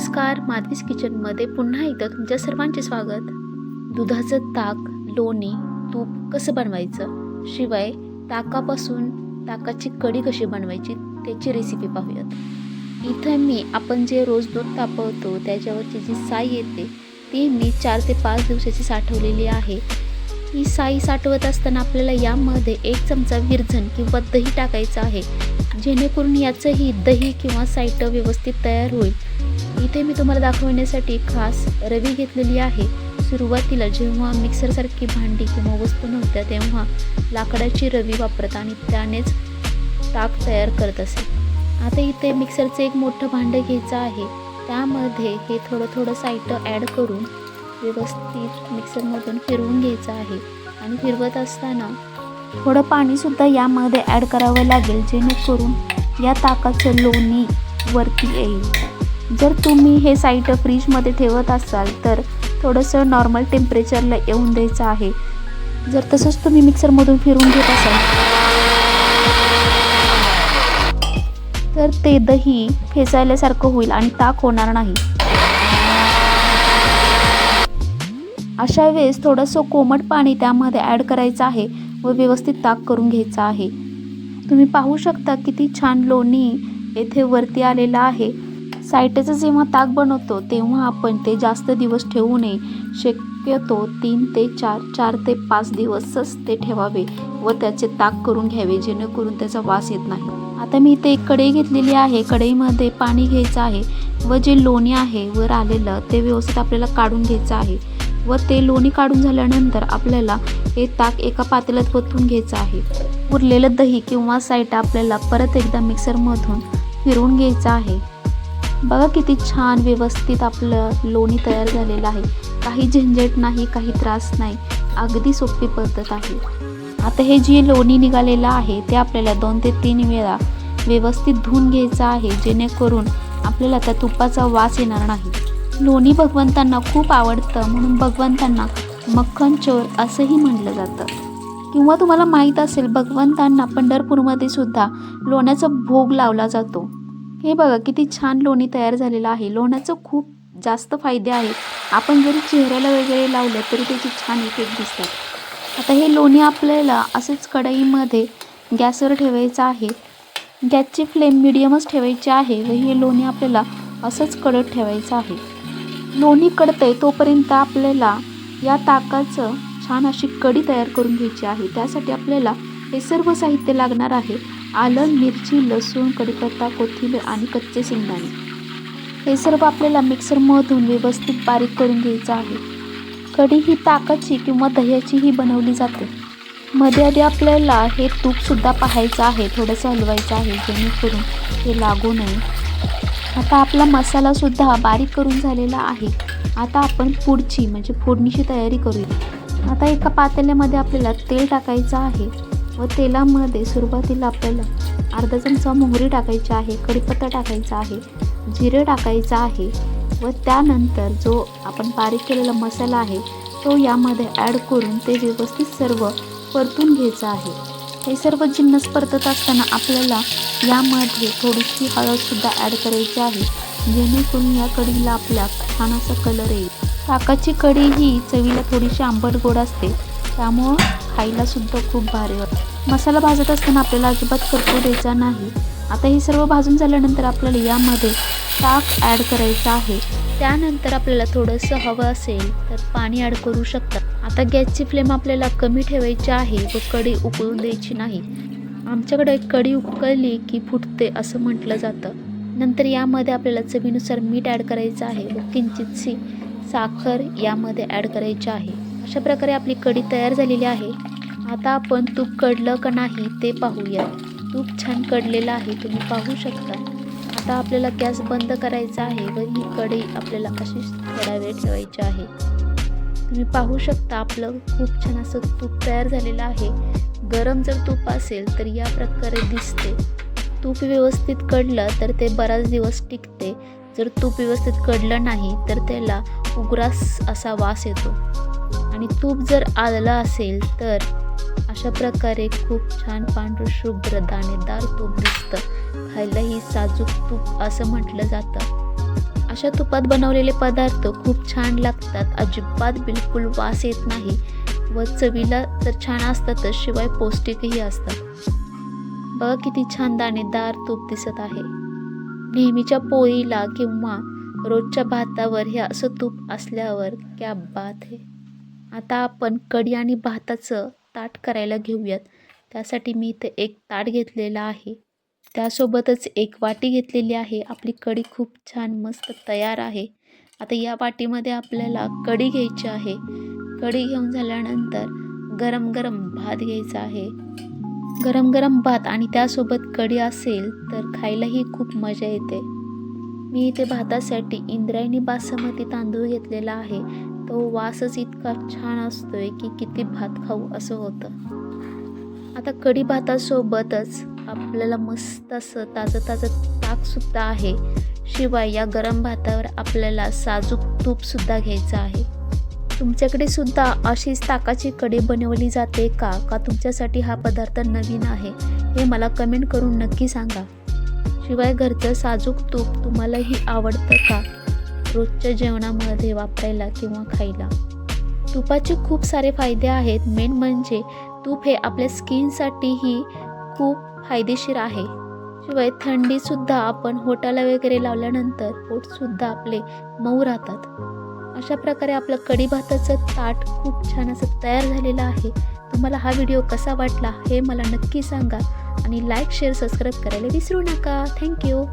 नमस्कार माधवीस किचनमध्ये पुन्हा एकदा तुमच्या सर्वांचे स्वागत. दुधाचं ताक लोणी तूप कसं बनवायचं? शिवाय ताकापासून ताकाची कढी कशी बनवायची त्याची रेसिपी पाहूयात. इथं मी आपण जे रोज दूध तापवतो त्याच्यावरची जी साई येते ती मी चार ते पाच दिवसाची साठवलेली आहे. ही साई साठवत असताना आपल्याला यामध्ये एक चमचा विरझण किंवा दही टाकायचं आहे. जेणेकरून याचंही दही किंवा साईट व्यवस्थित तयार होईल. इथे मी तुम्हाला दाखवण्यासाठी खास रवी घेतलेली आहे. सुरुवातीला जेव्हा मिक्सरसारखी भांडी किंवा वस्तू नव्हत्या तेव्हा लाकडाची रवी वापरत आणि त्यानेच ताक तयार करत असे. आता इथे मिक्सरचं एक मोठं भांडं घ्यायचं आहे. त्यामध्ये हे थोडं थोडं साईट ॲड करून व्यवस्थित मिक्सरमधून फिरवून घ्यायचं आहे. आणि फिरवत असताना थोडं पाणीसुद्धा यामध्ये ॲड करावं लागेल जेणेकरून या ताकाचं लोणी वरती येईल. जर तुम्ही हे साईट फ्रीजमध्ये ठेवत असाल तर थोडंसं नॉर्मल टेम्परेचरला येऊन द्यायचं आहे. जर तसंच तुम्ही मिक्सरमधून फिरून घेत असाल. तर ते दही फेसायल्यासारखं होईल आणि ताक होणार नाही. अशा वेळेस थोडंसं कोमट पाणी त्यामध्ये ॲड करायचं आहे व व्यवस्थित ताक करून घ्यायचं आहे. तुम्ही पाहू शकता किती छान लोणी येथे वरती आलेलं आहे. सायटेचं जेव्हा ताक बनवतो तेव्हा आपण ते जास्त दिवस ठेवू नये. शक्यतो तीन ते चार चार ते पाच दिवसच ते ठेवावे व त्याचे ताक करून घ्यावे जेणेकरून त्याचा वास येत नाही. आता मी इथे एक कढई घेतलेली आहे. कढईमध्ये पाणी घ्यायचं आहे व जे लोणी आहे वर आलेलं ते व्यवस्थित आपल्याला काढून घ्यायचं आहे. व ते लोणी काढून झाल्यानंतर आपल्याला हे ताक एका पातेल्यात ओतून घ्यायचं आहे. उरलेलं दही किंवा साईट आपल्याला परत एकदा मिक्सरमधून फिरवून घ्यायचं आहे. बघा किती छान व्यवस्थित आपलं लोणी तयार झालेलं आहे. काही झंझट नाही काही त्रास नाही. अगदी सोपी पद्धत आहे. आता हे जे लोणी निघालेलं आहे ते आपल्याला दोन ते तीन वेळा व्यवस्थित धुवून घ्यायचं आहे जेणेकरून आपल्याला त्या तुपाचा वास येणार नाही. लोणी भगवंतांना खूप आवडतं म्हणून भगवंतांना मक्खन चोर असंही म्हटलं जातं. किंवा तुम्हाला माहीत असेल भगवंतांना पंढरपूरमध्ये सुद्धा लोण्याचा भोग लावला जातो. हे बघा किती छान लोणी तयार झालेलं आहे. लोण्याचं खूप जास्त फायदे आहेत आपण जरी चेहऱ्याला वगैरे लावलं तरी त्याचे छान इफेक्ट दिसतात. आता हे लोणी आपल्याला असंच कढईमध्ये गॅसवर ठेवायचं आहे. गॅसची फ्लेम मिडियमच ठेवायची आहे व हे लोणी आपल्याला असंच कडत ठेवायचं आहे. लोणी कडतंय तोपर्यंत आपल्याला या ताकाचं छान अशी कढी तयार करून घ्यायची आहे. त्यासाठी आपल्याला हे सर्व साहित्य लागणार आहे. आलं मिरची लसूण कढीपत्ता कोथिंबीर आणि कच्चे शेंगदाणे. हे सर्व आपल्याला मिक्सरमधून व्यवस्थित बारीक करून घ्यायचं आहे. कढी ही ताकाची किंवा दह्याचीही बनवली जाते. मध्ये आधी आपल्याला हे तूपसुद्धा पाहायचं आहे थोडंसं हलवायचं आहे जेणेकरून हे लागू नये. आता आपला मसालासुद्धा बारीक करून झालेला आहे. आता आपण पुढची म्हणजे फोडणीची तयारी करूया. आता एका पातेल्यामध्ये आपल्याला तेल टाकायचं आहे. व तेलामध्ये सुरुवातीला आपल्याला अर्धा चमचा मोहरी टाकायची आहे कढीपत्ता टाकायचा आहे जिरे टाकायचं आहे व त्यानंतर जो आपण बारीक केलेला मसाला आहे तो यामध्ये ॲड करून ते व्यवस्थित सर्व परतून घ्यायचं आहे. हे सर्व जिन्नस परतत असताना आपल्याला यामध्ये थोडीशी हळदसुद्धा ॲड करायची आहे जेणेकरून या कढीला आपल्या छान असा कलर येईल. ताकाची कढी ही चवीला थोडीशी आंबट गोड असते त्यामुळं खायलासुद्धा खूप भारी वाटते. मसाला भाजत असताना आपल्याला अजिबात करपू द्यायचा नाही. आता हे सर्व भाजून झाल्यानंतर आपल्याला यामध्ये ताक ॲड करायचं आहे. त्यानंतर आपल्याला थोडंसं हवं असेल तर पाणी ॲड करू शकता. आता गॅसची फ्लेम आपल्याला कमी ठेवायची आहे व कढी उकळून द्यायची नाही. आमच्याकडे कढी उकळली की फुटते असं म्हटलं जातं. नंतर यामध्ये आपल्याला चवीनुसार मीठ ॲड करायचं आहे व किंचितशी साखर यामध्ये ॲड करायची आहे. अशा प्रकारे आपली कढी तयार झालेली आहे. आता आपण तूप कडलं का नाही ते पाहूया. तूप छान कडलेलं आहे तुम्ही पाहू शकता. आता आपल्याला गॅस बंद करायचा आहे व ही कढई आपल्याला अशीच थोडा वेळ ठेवायची आहे. तुम्ही पाहू शकता आपलं खूप छान असं तूप तयार झालेलं आहे. गरम जर तूप असेल तर या प्रकारे दिसते. तूप व्यवस्थित कडलं तर ते बराच दिवस टिकते. जर तूप व्यवस्थित कडलं नाही तर त्याला उग्रास असा वास येतो. आणि तूप जर आलं असेल तर अशा प्रकारे खूप छान पांढरं शुभ्र दाणेदार तूप दिसतं. खायलाही साजूक तूप असं म्हटलं जातं. अशा तुपात बनवलेले पदार्थ खूप छान लागतात. अजिबात बिलकुल वास येत नाही व चवीला तर छान असतातच शिवाय पौष्टिकही असतात. बघा किती छान दाणेदार तूप दिसत आहे. नेहमीच्या पोळीला किंवा रोजच्या भातावर हे असं तूप असल्यावर क्या बात आहे आता आपण कढी आणि भाताचं ताट करायला घेऊयात. त्यासाठी मी इथे एक ताट घेतलेला आहे. त्यासोबतच एक वाटी घेतलेली आहे. आपली कढी खूप छान मस्त तयार आहे. आता या वाटीमध्ये आपल्याला कढी घ्यायची आहे. कढी घेऊन झाल्यानंतर गरम गरम भात घ्यायचा आहे. गरम गरम भात आणि त्यासोबत कढी असेल तर खायलाही खूप मजा येते. मी इथे भातासाठी इंद्रायणी बासमती तांदूळ घेतलेला आहे. तो वासच इतका छान असतोय की किती भात खाऊ असं होतं. आता कढी भातासोबतच आपल्याला मस्त असं ताजं ताजं ताकसुद्धा आहे. शिवाय या गरम भातावर आपल्याला साजूक तूपसुद्धा घ्यायचं आहे. तुमच्याकडे सुद्धा अशीच ताकाची कढी बनवली जाते का? का तुमच्यासाठी हा पदार्थ नवीन आहे? हे मला कमेंट करून नक्की सांगा. शिवाय घरचं साजूक तूप तुम्हालाही आवडतं का? रोजच्या जेवणामध्ये वापरायला किंवा खायला. तुपाचे खूप सारे फायदे आहेत. मेन म्हणजे तूप हे आपल्या स्किनसाठीही खूप फायदेशीर आहे. शिवाय थंडीसुद्धा आपण होटाला वगैरे लावल्यानंतर पोटसुद्धा आपले मऊ राहतात. अशा प्रकारे आपलं कढी भाताचं ताट खूप छान असं तयार झालेलं आहे. तुम्हाला हा व्हिडिओ कसा वाटला हे मला नक्की सांगा आणि लाईक शेअर सबस्क्राईब करायला विसरू नका. थँक्यू